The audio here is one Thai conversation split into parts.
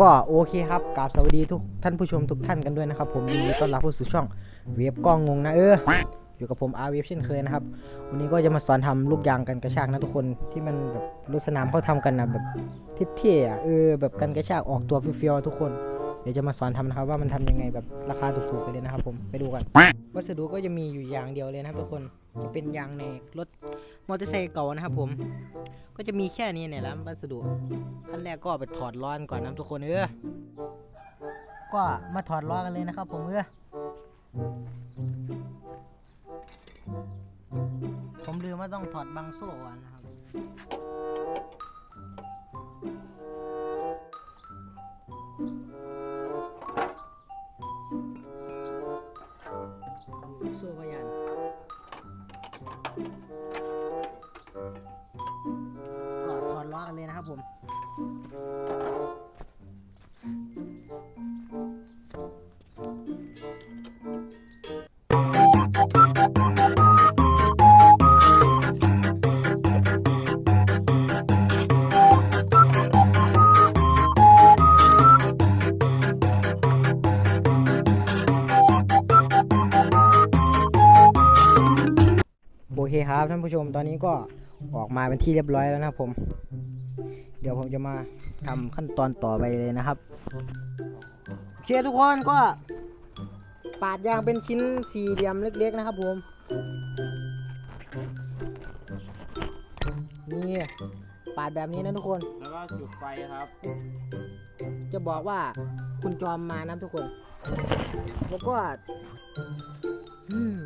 ก็โอเคครับกราบสวัสดีทุกท่านผู้ชมทุกท่านกันด้วยนะครับ ผมยินดีต้อนรับผู้สู่ช่องเวฟกล้องงงนะเอออยู่กับผมอาเวฟเช่นเคยนะครับ วันนี้ก็จะมาสอนทำลูกยางกันกระชากนะทุกคนที่มันแบบรถสนามเขาทำกันนะแบบเท่ๆเออแบบกันกระชากออกตัวเฟี้ยวๆทุกคน เดี๋ยวจะมาสอนทำนะครับว่ามันทำยังไงแบบราคาถูกๆไปเลยนะครับผมไปดูกันวัสดุก็จะมีอยู่อย่างเดียวเลยนะครับทุกคนจะเป็นยางในรถมอเตอร์ไซค์เก่านะครับผม ก็จะมีแค่นี้เนี่ยแหละวัสดุขั้นแรกก็ไปถอดล้อก่อนนะทุกคนเออก็มาถอดล้อกันเลยนะครับ ผมเออผมลืมว่าต้องถอดบังโซ่ก่อนนะครับ โซ่ก็ยันก็ถอดล้อกันเลยนะครับผม เคครับท่านผู้ชมตอนนี้ก็ออกมาเป็นที่เรียบร้อยแล้วนะครับผม เดี๋ยวผมจะมาทำขั้นตอนต่อไปเลยนะครับโอเคทุกคนก็ ปาดยางเป็นชิ้นสี่เหลี่ยมเล็ก ๆ นะครับผมนี่ปาดแบบนี้นะทุกคน แล้วก็จุดไฟครับ จะบอกว่าคุณจอมมานะทุกคน แล้วก็อืม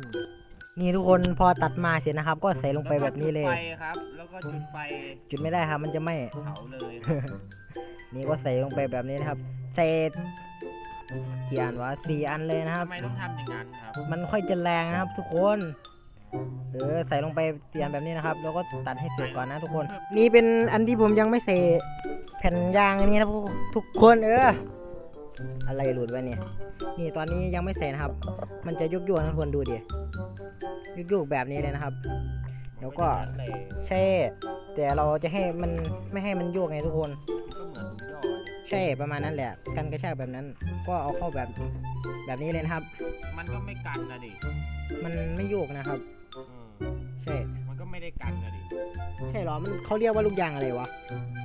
นี่ทุกคนพอตัดมาเสร็จนะครับ ก็ใส่ลงไปแบบนี้เลยแวก็จุดไฟครับ แล้วก็จุดไฟจุดไม่ได้ครับ มันจะไหม่เผาเลยครับนี่ก็ใส่ลงไปแบบนี้นะครับใส่กี่อันวะสี่อันเลยนะครับ ทำไมต้องทำอย่างนั้นครับ มันค่อยจะแรงนะครับ ทุกคน เออใส่ลงไปสี่อันแบบนี้นะครับ แล้วก็ตัดให้เสร็จก่อนนะทุกคน นี่เป็นอันที่ผมยังไม่ใส่แผ่นยางอันนี้นะทุกคนเออ อะไรหลุดไว้เนี่ย นี่ตอนนี้ยังไม่ใส่นะครับ มันจะยุกยวๆนะทุกคนดูดิยุกยวๆแบบนี้เลยนะครับแล้วก็ไม่อย่างนั้นเลยใช่ แต่เราจะให้มันไม่ให้มันโยกไงทุกคนก็เหมือนถุงย่อใช่ประมาณนั้นแหละ กันกระชากแบบนั้น ก็เอาเข้าแบบแบบนี้เลยนะครับ มันก็ไม่กันนะดิ มันไม่โยกนะครับอืมใช่ มันก็ไม่ได้กันนะดิ ใช่เหรอ มันเขาเรียกว่าลูกยางอะไรวะสร้างการ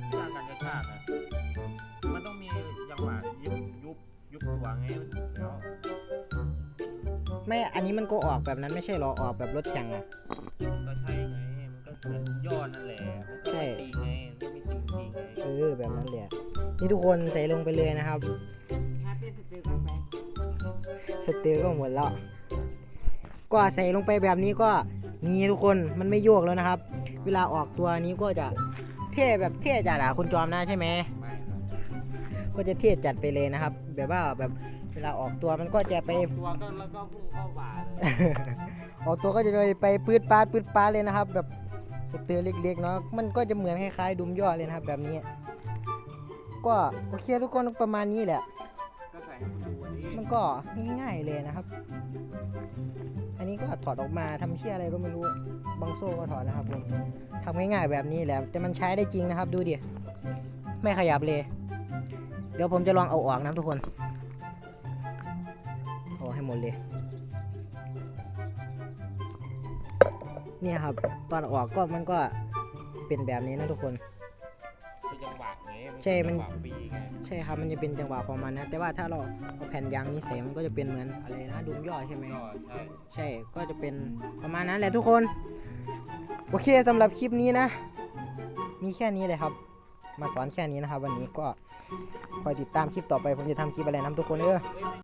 กระ ไม่ อันนี้มันก็ออกแบบนั้นไม่ใช่เหรอ ออกแบบรถแข่งอะก็ใช่ไง มันก็เหมือนถุงย่อนั่นแหละมันก็ใช่ไม่ตีไงมันไม่ตีจริงไงเออแบบนั้นแหละนี่ทุกคนใส่ลงไปเลยนะครับสเตอร์ก็หมดแล้ว ก็ใส่ลงไปแบบนี้ก็นี่ทุกคนมันไม่โยกแล้วนะครับ เวลาออกตัวนี้ก็จะเท่แบบเท่จัดอะคุณจอมนะใช่ไหมไม่ครับ ก็จะเท่จัดไปเลยนะครับ แบบว่าแบบเวลาออกตัวมันก็จะไปตัวก็แล้วก็พุ่งเข้าบ่าเลยออกตัวก็จะไปไปปืดปาดปืดปาดเลยนะครับ แบบสเตอร์เล็กๆเนาะมันก็จะเหมือนคล้ายๆดุมย่อเลยนะครับ แบบนี้ ก็โอเคทุกคนประมาณนี้แหละก็ใส่ให้มันดูอันนี้มันก็ง่ายๆเลยนะครับ อันนี้ก็ถอดออกมาทำเชี่ยอะไรก็ไม่รู้บางโซ่ก็ถอดนะครับผมทำง่ายๆแบบนี้แหละแต่มันใช้ได้จริงนะครับ ดูดิไม่ขยับเลย เดี๋ยวผมจะลองเอาออกนะครับทุกคนเอาให้หมดเลยเนี่ยครับ ตอนออกก็มันก็เป็นแบบนี้นะทุกคนเป็นจังหวะไงใช่มันจังหวะฟรีไงใช่ครับมันจะเป็นจังหวะของมันนะ แต่ว่าถ้าเราเอาแผ่นยางนี้ใส่มันก็จะเป็นเหมือนอะไรนะดุมย่อใช่ไหมก็ใช่ใช่ก็จะเป็นประมาณนั้นแหละทุกคน โอเคสำหรับคลิปนี้นะ มีแค่นี้เลยครับ มาสอนแค่นี้นะครับ วันนี้ก็ คอยติดตามคลิปต่อไปผมจะทำคลิปอะไรนะทุกคนเออ